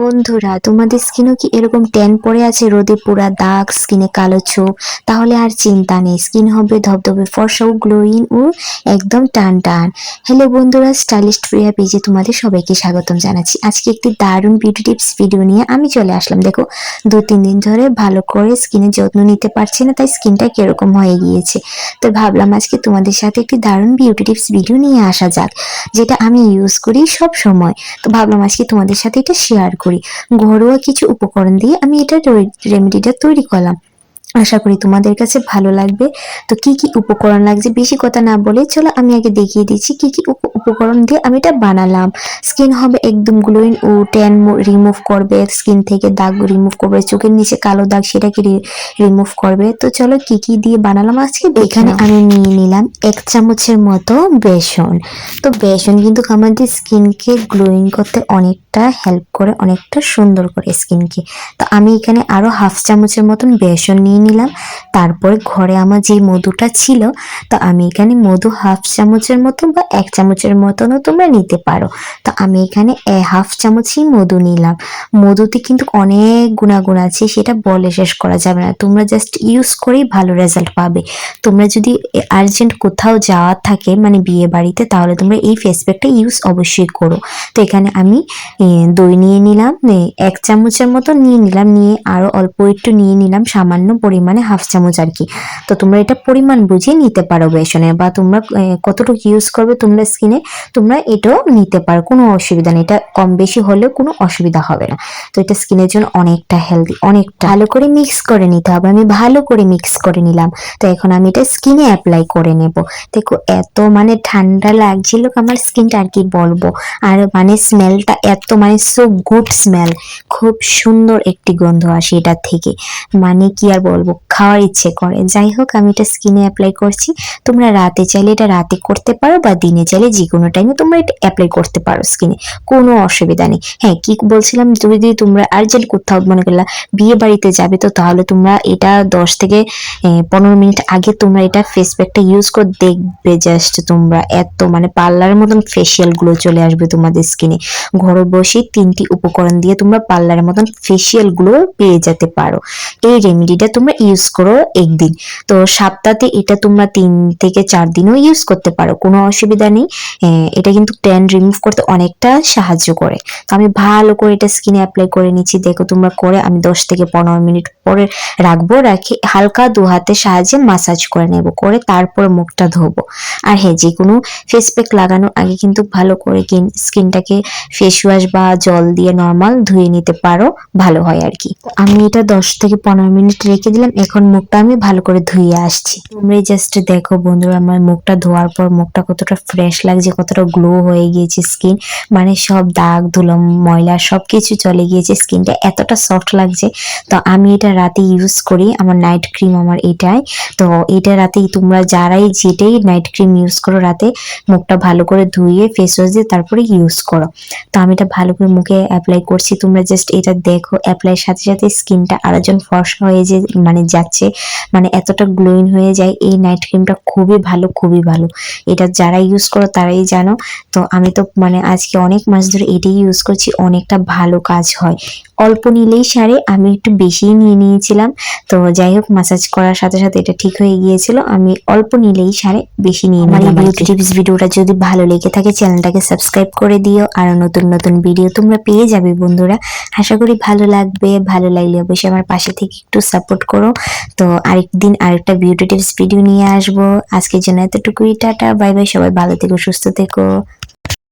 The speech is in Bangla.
বন্ধুরা, তোমাদের স্কিনও কি এরকম ট্যান পড়ে আছে? রোদে পুরা দাগ, স্কিনে কালো ছোপ? তাহলে আর চিন্তা নেই, স্কিন হবে ধবধবে, ফর্সা ও গ্লোয়িং ও একদম টান টান। হ্যালো বন্ধুরা, স্টাইলিস্ট প্রিয়া পেজে তোমাদের সবাইকে স্বাগতম জানাচ্ছি। আজকে একটি দারুণ বিউটি টিপস ভিডিও নিয়ে আমি চলে আসলাম। দেখো, দু তিন দিন ধরে ভালো করে স্কিনের যত্ন নিতে পারছি না, তাই স্কিনটা কীরকম হয়ে গিয়েছে। তো ভাবলাম আজকে তোমাদের সাথে একটি দারুণ বিউটি টিপস ভিডিও নিয়ে আসা যাক, যেটা আমি ইউজ করি সব সময় তো ভাবলাম আজকে তোমাদের সাথে এটা শেয়ার করি। ঘরোয়া কিছু উপকরণ দিয়ে আমি এটা রেমেডিটা তৈরি করলাম। আশা করি তোমাদের কাছে ভালো লাগবে। তো কি কি উপকরণ লাগছে বেশি কথা না বলে চলো আমি আগে দেখিয়ে দিচ্ছি কি কি উপকরণ দিয়ে আমি এটা বানালাম। স্কিন হবে একদম গ্লোয়িং ও ট্যান রিমুভ করবে। স্কিন থেকে দাগ রিমুভ করবে। চোখের নিচে কালো দাগ সেটাকে রিমুভ করবে। তো চলো কি কি দিয়ে বানালাম আজকে? এখানে আমি নিয়ে নিলাম এক চামচের মতো বেসন। তো বেসন কিন্তু আমাদের স্কিনকে গ্লোয়িং করতে অনেকটা হেল্প করে অনেকটা সুন্দর করে স্কিনকে। তো আমি এখানে আরও হাফ চামচের মতন বেসন নিয়ে নিলাম। তারপরে ঘরে আমার যে মধুটা ছিল তো আমি এখানে মধু হাফ চামচের মতো বা এক চামচের মতনও তোমরা নিতে পারো। তো আমি এখানে এ হাফ চামচই মধু নিলাম। মধুতে কিন্তু অনেক গুণাগুণ আছে, সেটা বলে শেষ করা যাবে না। তোমরা জাস্ট ইউজ করেই ভালো রেজাল্ট পাবে। তোমরা যদি আর্জেন্ট কোথাও যাওয়ার থাকে মানে বিয়ে বাড়িতে, তাহলে তোমরা এই ফেস প্যাকটা ইউজ অবশ্যই করো। তো এখানে আমি দই নিয়ে নিলাম এক চামচের মতো নিয়ে নিলাম, নিয়ে আরও অল্প একটু নিয়ে নিলাম, সামান্য পরিমাণে হাফ চামচ আর কি। তো তোমরা এটা পরিমাণ বুঝিয়ে নিতে পারো বেসনে, বা তোমরা কতটুকু ইউজ করবে তোমরা স্কিনে তোমরা এটাও নিতে পারো, কোনো অসুবিধা নেই। এটা কম বেশি হলেও কোনো অসুবিধা হবে না। তো এটা স্কিনের জন্য অনেকটা হেলদি অনেকটা। ভালো করে মিক্স করে নিতে হবে। আমি ভালো করে মিক্স করে নিলাম। তো এখন আমি এটা স্কিনে অ্যাপ্লাই করে নেব। দেখো, এত মানে ঠান্ডা লাগছিল আমার স্কিনটা, আর কি বলব? আর মানে স্মেলটা এত মানে সো গুড স্মেল খুব সুন্দর একটি গন্ধ আসে এটা থেকে। মানে কি আর বলব? খাওয়ার ইচ্ছে করে। যাই হোক, আমি এটা স্কিনে অ্যাপ্লাই করছি। তোমরা রাতে চাইলে এটা রাতে করতে পারো বা দিনে চাইলে যে কোনো টাইমে তোমরা এটা অ্যাপ্লাই করতে পারো স্কিনে কোনো অসুবিধা নেই। হ্যাঁ কি বলছিলাম? যদি তোমরা আর্জেন্ট কোথাও মনে করলা বিয়ে বাড়িতে যাবে, তো তাহলে তোমরা এটা দশ থেকে পনেরো মিনিট আগে তোমরা এটা ফেস প্যাকটা ইউজ করে দেখবে জাস্ট তোমরা। এত মানে পার্লারের মতন ফেসিয়ালগুলো চলে আসবে তোমাদের স্কিনে ঘরে বসে তিনটি উপকরণ দিয়ে তোমরা পার্লারের মতন ফেসিয়ালগুলো পেয়ে যেতে পারো। এই রেমেডিটা তোমরা ইউজ করো একদিন। তো সপ্তাহে এটা তোমরা তিন থেকে চার দিনও ইউজ করতে পারো। কোনো অসুবিধা নেই। এটা কিন্তু ট্যান রিমুভ করতে অনেকটা সাহায্য করে। তো আমি ভালো করে এটা স্কিনে অ্যাপ্লাই করে নিচ্ছি। দেখো তোমরা করে আমি দশ থেকে পনেরো মিনিট পরে রাখব, রাখি হালকা দু হাতে সাহায্যে মাসাজ করে নেব, করে তারপর মুখটা ধোবো। আর হ্যাঁ যে কোনো ফেস প্যাক লাগানোর আগে কিন্তু ভালো করে স্কিনটাকে ফেস ওয়াশ বা জল দিয়ে নর্মাল ধুয়ে নিতে পারো, ভালো হয় আর কি আমি এটা দশ থেকে পনেরো মিনিট রেখে দিলাম, এখন মুখটা আমি ভালো করে ধুয়ে আসছি। তোমরা জাস্ট দেখো বন্ধুরা, আমার মুখটা ধোয়ার পর মুখটা কতটা ফ্রেশ লাগছে, কতটা গ্লো হয়ে গিয়েছে স্কিন মানে সব দাগ ধুলো ময়লা সব কিছু চলে গিয়েছে স্কিনটা এতটা সফট লাগছে। তো আমি এটা রাতে ইউজ করি, আমার নাইট ক্রিম আমার এটাই। তো এটা রাতে তোমরা যারাই যেটাই নাইট ক্রিম ইউজ করো রাতে। মুখটা ভালো করে ধুয়ে ফেস ওয়াশ দিয়ে তারপরে ইউজ করো। তো আমি এটা ভালো করে মুখে অ্যাপ্লাই করছি। তোমরা জাস্ট এটা দেখো অ্যাপ্লাই সাথে সাথে স্কিনটা আরেকজন ফর্সা হয়ে যে মানে যাচ্ছে। মানে এতটা গ্লোয়িং হয়ে যায়। এই নাইট ক্রিমটা খুবই ভালো খুবই ভালো। এটা যারা ইউজ করো তারাই জানো। তো আমি তো মানে আজকে অনেক মাস ধরে এটাই ইউজ করছি। অনেকটা ভালো কাজ হয়। অল্প নিলেই সারে আমি একটু বেশিই নিয়ে নিয়েছিলাম। তো যাই হোক মাসাজ করার সাথে সাথে এটা ঠিক হয়ে গিয়েছিল। আমি অল্প নিলেই সারে বেশি নিয়ে আমার এই নিলাম টিপস ভিডিওটা যদি ভালো লেগে থাকে চ্যানেলটাকে সাবস্ক্রাইব করে দিও। আর নতুন নতুন ভিডিও তোমরা পেয়ে যাবে বন্ধুরা। আশা করি ভালো লাগবে ভালো লাগলে অবশ্যই আমার পাশে থেকে একটু সাপোর্ট করো। তো আরেকদিন আরেকটা বিউটি টিপস ভিডিও নিয়ে আসব। আজকের জন্য এতটুকুই টাটা বাই বাই সবাই ভালো থেকো সুস্থ থেকো।